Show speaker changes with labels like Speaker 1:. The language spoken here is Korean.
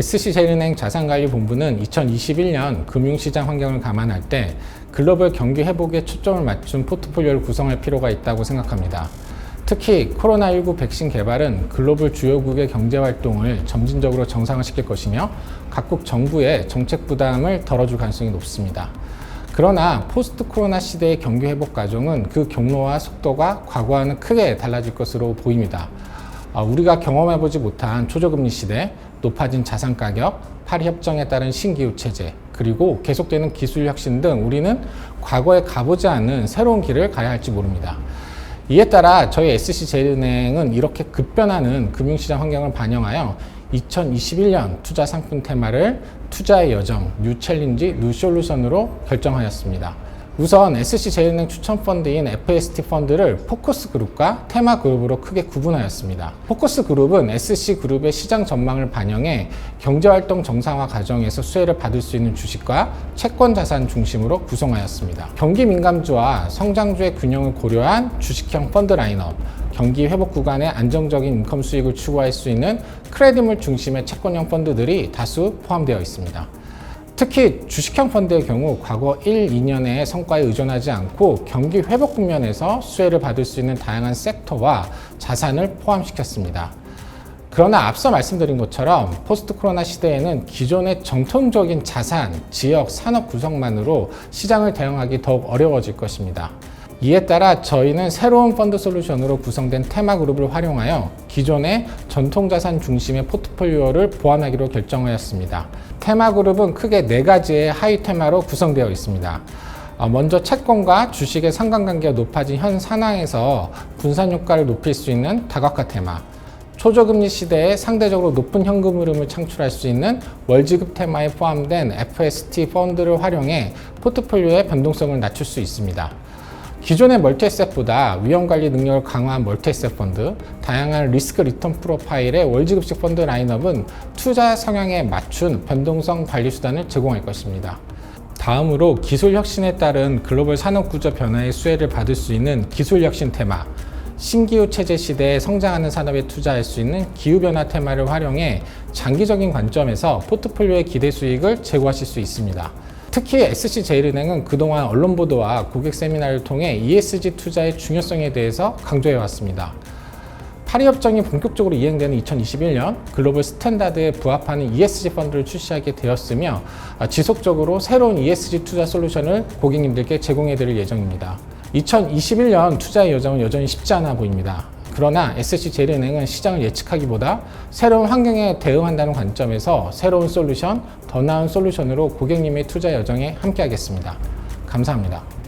Speaker 1: SC제일은행 자산관리본부는 2021년 금융시장 환경을 감안할 때 글로벌 경기 회복에 초점을 맞춘 포트폴리오를 구성할 필요가 있다고 생각합니다. 특히 코로나19 백신 개발은 글로벌 주요국의 경제 활동을 점진적으로 정상화시킬 것이며 각국 정부의 정책 부담을 덜어줄 가능성이 높습니다. 그러나 포스트 코로나 시대의 경기 회복 과정은 그 경로와 속도가 과거와는 크게 달라질 것으로 보입니다. 아, 우리가 경험해보지 못한 초저금리 시대, 높아진 자산 가격, 파리 협정에 따른 신기후 체제, 그리고 계속되는 기술 혁신 등 우리는 과거에 가보지 않은 새로운 길을 가야 할지 모릅니다. 이에 따라 저희 SC제일은행은 이렇게 급변하는 금융시장 환경을 반영하여 2021년 투자 상품 테마를 투자의 여정, 뉴 챌린지, 뉴 솔루션으로 결정하였습니다. 우선 SC제일은행 추천 펀드인 FST 펀드를 포커스 그룹과 테마 그룹으로 크게 구분하였습니다. 포커스 그룹은 SC 그룹의 시장 전망을 반영해 경제활동 정상화 과정에서 수혜를 받을 수 있는 주식과 채권 자산 중심으로 구성하였습니다. 경기 민감주와 성장주의 균형을 고려한 주식형 펀드 라인업, 경기 회복 구간에 안정적인 인컴 수익을 추구할 수 있는 크레딧물 중심의 채권형 펀드들이 다수 포함되어 있습니다. 특히 주식형 펀드의 경우 과거 1, 2년의 성과에 의존하지 않고 경기 회복 국면에서 수혜를 받을 수 있는 다양한 섹터와 자산을 포함시켰습니다. 그러나 앞서 말씀드린 것처럼 포스트 코로나 시대에는 기존의 정통적인 자산, 지역, 산업 구성만으로 시장을 대응하기 더욱 어려워질 것입니다. 이에 따라 저희는 새로운 펀드 솔루션으로 구성된 테마 그룹을 활용하여 기존의 전통 자산 중심의 포트폴리오를 보완하기로 결정하였습니다. 테마 그룹은 크게 네 가지의 하위 테마로 구성되어 있습니다. 어, 먼저 채권과 주식의 상관관계가 높아진 현 상황에서 분산 효과를 높일 수 있는 다각화 테마. 초저금리 시대에 상대적으로 높은 현금 흐름을 창출할 수 있는 월지급 테마에 포함된 FST 펀드를 활용해 포트폴리오의 변동성을 낮출 수 있습니다. 기존의 멀티에셋보다 위험관리 능력을 강화한 멀티에셋 펀드, 다양한 리스크 리턴 프로파일의 월지급식 펀드 라인업은 투자 성향에 맞춘 변동성 관리 수단을 제공할 것입니다. 다음으로 기술 혁신에 따른 글로벌 산업 구조 변화의 수혜를 받을 수 있는 기술 혁신 테마, 신기후 체제 시대에 성장하는 산업에 투자할 수 있는 기후변화 테마를 활용해 장기적인 관점에서 포트폴리오의 기대 수익을 제고하실 수 있습니다. 특히 SC제일은행은 그동안 언론 보도와 고객 세미나를 통해 ESG 투자의 중요성에 대해서 강조해 왔습니다. 파리 협정이 본격적으로 이행되는 2021년 글로벌 스탠다드에 부합하는 ESG 펀드를 출시하게 되었으며 아, 지속적으로 새로운 ESG 투자 솔루션을 고객님들께 제공해 드릴 예정입니다. 2021년 투자의 여정은 여전히 쉽지 않아 보입니다. 그러나 SC제일은행은 시장을 예측하기보다 새로운 환경에 대응한다는 관점에서 새로운 솔루션, 더 나은 솔루션으로 고객님의 투자 여정에 함께하겠습니다. 감사합니다.